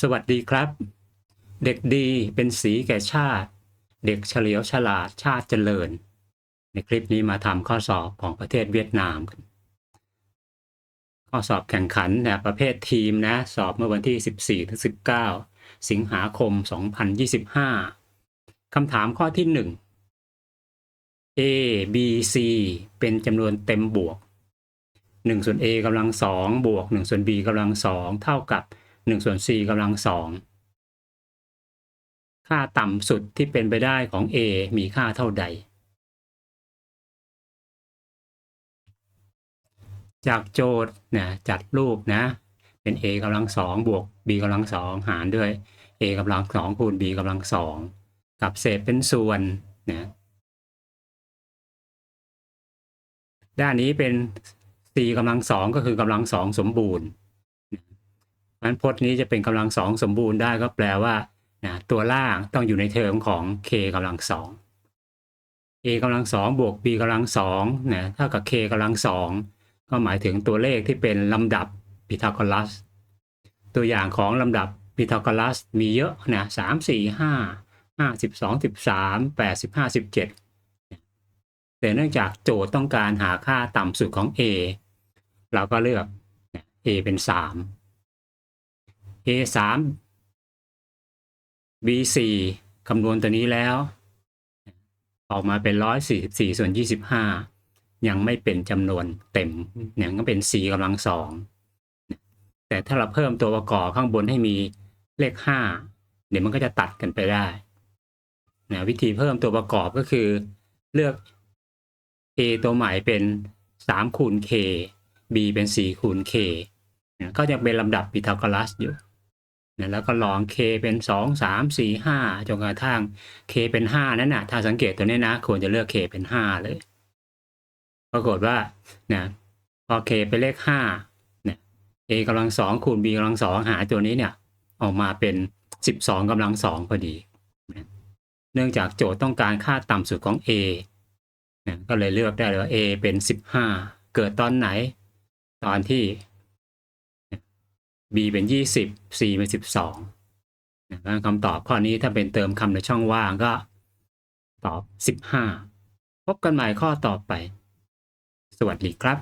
สวัสดีครับ เด็กดีเป็นสีแก่ชาติ เด็กเฉลียวฉลาดชาติเจริญ ในคลิปนี้มาทำข้อสอบของประเทศเวียดนาม ข้อสอบแข่งขันนะประเภททีมนะสอบเมื่อวันที่ 14ถึง19 สิงหาคม 2025คำถามข้อที่ 1 A B C เป็นจำนวนเต็มบวก1ส่วน A กำลัง2บวก1ส่วน B กำลัง2เท่ากับ1 ส่วน C กำลัง2ค่าต่ำสุดที่เป็นไปได้ของ A มีค่าเท่าใด จากโจทย์นะจัดรูปนะ เป็น a กำลังสองบวก b กำลังสองหารด้วย a กำลังสองคูณ b กำลังสองกับเศษเป็นส่วนนะด้านนี้เป็น c กำลังสองก็คือกำลังสองสมบูรณ์ นั้นพจน์นี้จะเป็นกำลังสองสมบูรณ์ได้ก็แปลว่านะตัวล่างต้องอยู่ในเทอมของ k กำลังสอง a กำลังสองบวก b กำลังสองนะเท่ากับ k กำลังสองก็หมายถึงตัวเลขที่เป็นลำดับพีทาโกรัส ตัวอย่างของลำดับพีทาโกรัสมีเยอะนะสามสี่ห้าห้าสิบสองสิบสามแปดสิบห้าสิบเจ็ดแต่เนื่องจากโจทย์ต้องการหาค่าต่ำสุดของ a เราก็เลือก a เป็นสาม a สาม b สี่คำนวณตัวนี้แล้ว ออกมาเป็นร้อยสี่สิบสี่ส่วนยี่สิบห้ายังไม่เป็นจำนวนเต็มยังก็เป็น c กำลังสองแต่ถ้าเราเพิ่มตัวประกอบข้างบนให้มีเลขห้าเดี๋ยวมันก็จะตัดกันไปได้นะวิธีเพิ่มตัวประกอบก็คือเลือก a ตัวใหม่เป็นสามคูณ k b เป็นสี่คูณ k ก็ยังเป็นลำดับพีทาโกรัสอยู่ นะแล้วก็ลอง k เป็นสองสามสี่ห้าจนกระทั่ง k เป็นห้านั้นนะถ้าสังเกตตัวนี้นะ ควรจะเลือก k เป็นห้าเลย ปรากฏว่านะพอ k เป็นเลขห้าเนี่ย a กำลังสองคูณ b กำลังสองหาตัวนี้เนี่ย ออกมาเป็นสิบสองกำลังสองพอดีนะเนื่องจากโจทย์ต้องการค่าต่ำสุดของ a นะก็เลยเลือกได้เลยว่า a เป็นสิบห้าเกิดตอนไหน ตอนที่ b เป็นยี่สิบ c เป็นสิบสองนะคำตอบข้อนี้ถ้าเป็นเติมคำในช่องว่างก็ตอบสิบห้าพบกันใหม่ข้อต่อไป สวัสดีครับ